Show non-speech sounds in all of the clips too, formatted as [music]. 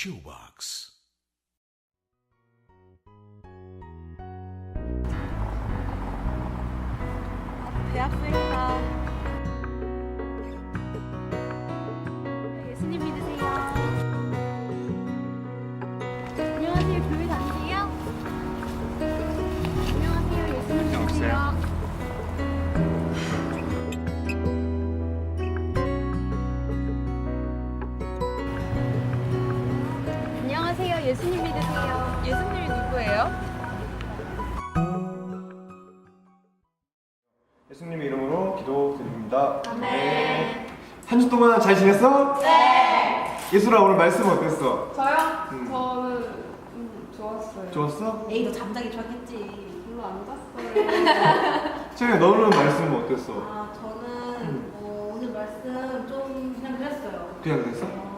shoebox. 대학생 예수님 믿으세요. 예수님이 누구예요? 예수님의 이름으로 기도드립니다. 한주 동안 잘 지냈어? 네. 예수라 오늘 말씀 어땠어? 저요? 음. 저는 음, 좋았어요. 좋았어? 에이 너 잠자기 좋았겠지. 별로 안 잤어요. 채영이 [laughs] 너는 말씀 어땠어? 아 저는 음. 어, 오늘 말씀 좀 그냥 그랬어요. 그냥 그랬어? 어,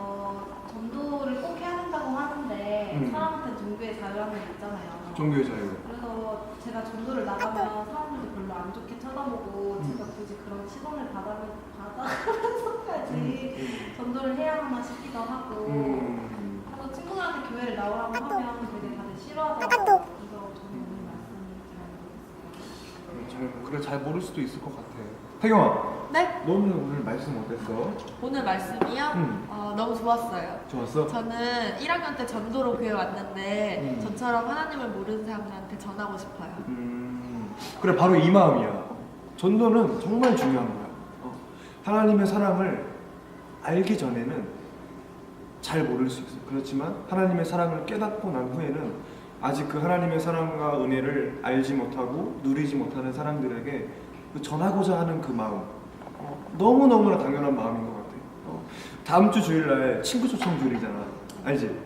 음. 사람한테 종교의 자유라는 게 있잖아요. 종교의 자유. 그래서 제가 전도를 나가면 사람들이 별로 안 좋게 쳐다보고 음. 제가 굳이 그런 시선을 받아면 받아가면서까지 전도를 해야 하나 싶기도 하고 음. 그래서 친구들한테 교회를 나오라고 하면 되게 다들 싫어하더라고요. 그래서 저는 오늘 말씀을 잘 모르겠어요. 잘, 그래 잘 모를 수도 있을 것 같아. 태경아, 네? 너는 오늘 말씀 어땠어? 오늘 말씀이요? 음. 어, 너무 좋았어요. 좋았어? 저는 1학년 때 전도로 교회 왔는데 음. 저처럼 하나님을 모르는 사람들한테 전하고 싶어요. 음, 그래 바로 이 마음이야. 전도는 정말 중요한 거야. 어, 하나님의 사랑을 알기 전에는 잘 모를 수 있어. 그렇지만 하나님의 사랑을 깨닫고 난 후에는 아직 그 하나님의 사랑과 은혜를 알지 못하고 누리지 못하는 사람들에게 그 전하고자 하는 그 마음 너무 너무나 당연한 마음인 것 같아. 어, 다음 주 주일날 친구 초청 주일이잖아. 알지?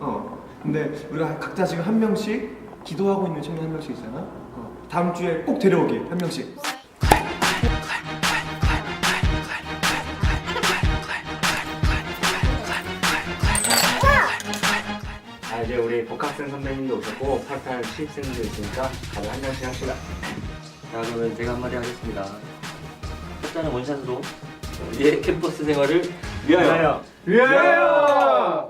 어. 근데 우리가 각자 지금 한 명씩 기도하고 있는 청년 한 명씩 있잖아. 어. 다음 주에 꼭 데려오기 한 명씩. 아 이제 우리 복학생 선배님도 오셨고 88 신입생도 있으니까 다들 한 명씩 합시다. 자 그러면 제가 한마디 하겠습니다. 첫째는 원샷으로 우리의 캠퍼스 생활을 위하여. 위하여!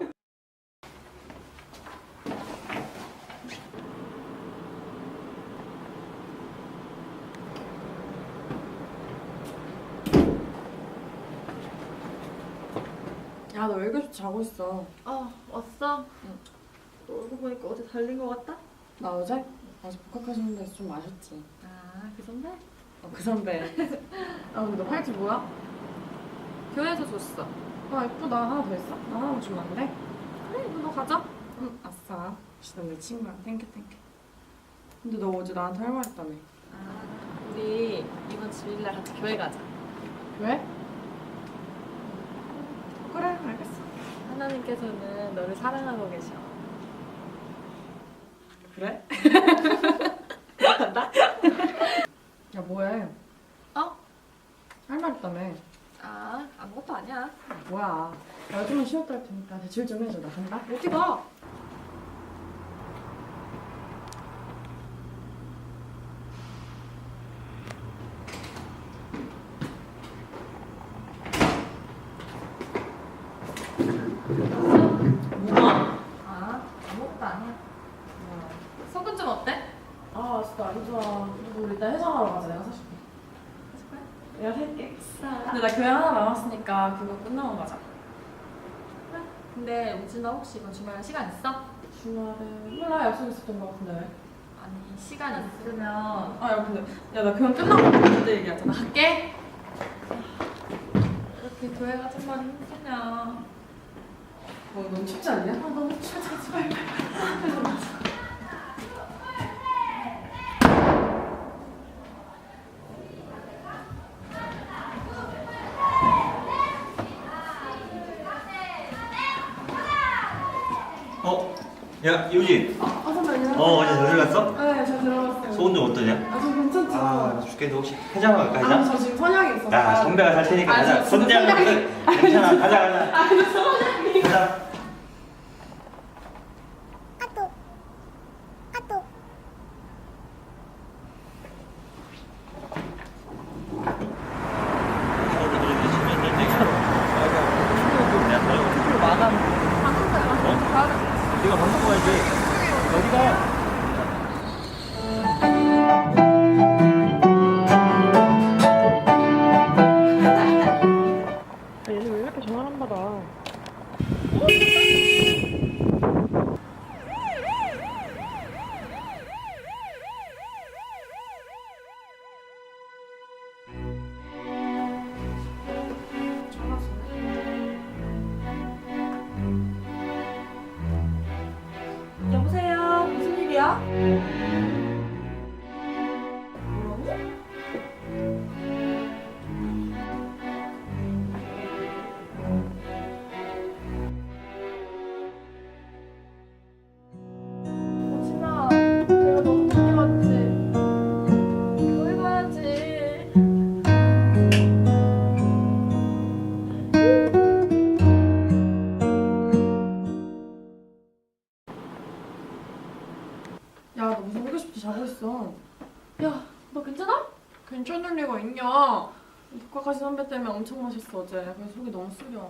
야, 너 왜 이렇게 자고 있어? 어, 왔어? 보니까 어디 달린 것 같다? 나 어제? 어제 복학하시는 데서 좀 마셨지. 아, 그 선배? 어, 그 선배. [laughs] 아, 근데 너 팔찌 뭐야? 교회에서 줬어. 아, 예쁘다. 하나 더 있어? 나 하나만 주면 안 돼? 그래, 이거 너 가져. 응, 아싸. 혹시 너내 친구야. 땡큐, 땡큐. 근데 너 어제 나한테 할말 있다며. 아, 우리 이번 주일날 같이 교회 가자. 왜? 그래, 알겠어. 하나님께서는 너를 사랑하고 계셔. 그래? [laughs] 야, 뭐해? 어? 할 말 있다며. 아, 아무것도 아니야. 뭐야. 야, 요즘은 쉬었다 할 테니까 대출 좀 해줘. 나 간다. 어디 가? 뭐야? 아, 아무것도 아니야. 속은 좀 어때? 아, 진짜 안 좋아. 그리고 우리 이따 해장하러 가자. 내가 사줄게. 내가 살게. 근데 나 교회 하나 남았으니까 그거 끝나고 가자. 근데 우진아 혹시 이번 주말에 시간 있어? 주말에 몰라 약속 있었던 거 같은데 왜? 아니 시간 있으면 아, 야 근데 야 나 교회 끝나고 그때 얘기하자. 나 갈게. 이렇게 교회 가는 말이 힘드냐 뭐 너무 춥지 않냐? 아 너무 추워. 제발. [laughs] 어? 야 유진. 아 선배님. 어 어제 잘 들어갔어? 네, 잘 들어갔어요. 소원 좀 어떠냐? 아, 저 괜찮죠? 아 죽겠는데 혹시 해장 갈까 아, 해장? 저 지금 선약이 있어서. 야 선배가 살 테니까 아, 가자. 저 진짜 선장 선장이- 괜찮아 가자 가자. 아, 선약이. 가자. 방금 전에 네가 밥 먹고 가야지. 어 무 야, 너 무슨 호기심지 자고 있어? 야, 너 괜찮아? 괜찮을 리가 있냐? 국가까지 선배 때문에 엄청 마셨어 어제. 그래서 속이 너무 쓰려.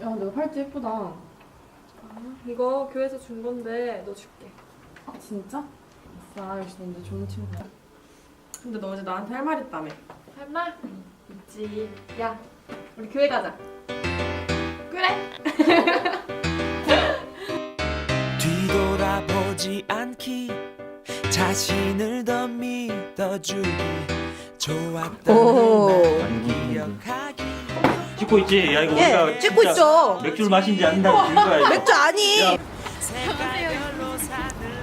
야, 너 팔찌 예쁘다. 이거 교회에서 준 건데 너 줄게. 아, 진짜? 아싸, 역시 넌내 좋은 친구야. 근데 너 어제 나한테 할 말 있다며. 할 말? 있지. 야, 우리 교회 가자. 그래? [laughs] 뒤돌아보지 않기 자신을 더 믿어주기 좋았던 날 기억하기 찍고 있지. 야 이거 우리가 예, 찍고 진짜 있죠. 맥주를 마신지. 이거. 맥주 아니.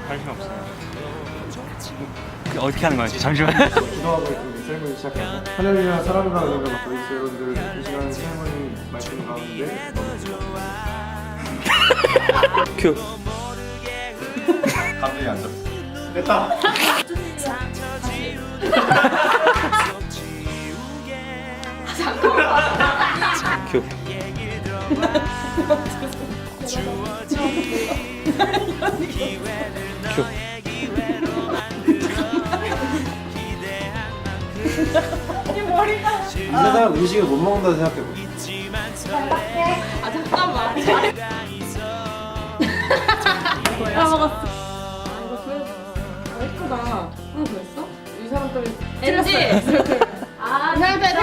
관심 없어요. 어떻게 하는 거야? 잠시만. 기도하고 있는 세레머니 시작해서 하나님이랑 사랑과 은혜가 받고 있어 여러분들 이 시간 세레머니 말씀 가운데 큐. 감정이 안 잡혀 됐다 큐. 이 세상 음식을 못 먹는다 생각해보 예쁘다. [laughs] 하나 더 있어? 이 사람 때문에 엔지. 아, 이 사람 때문에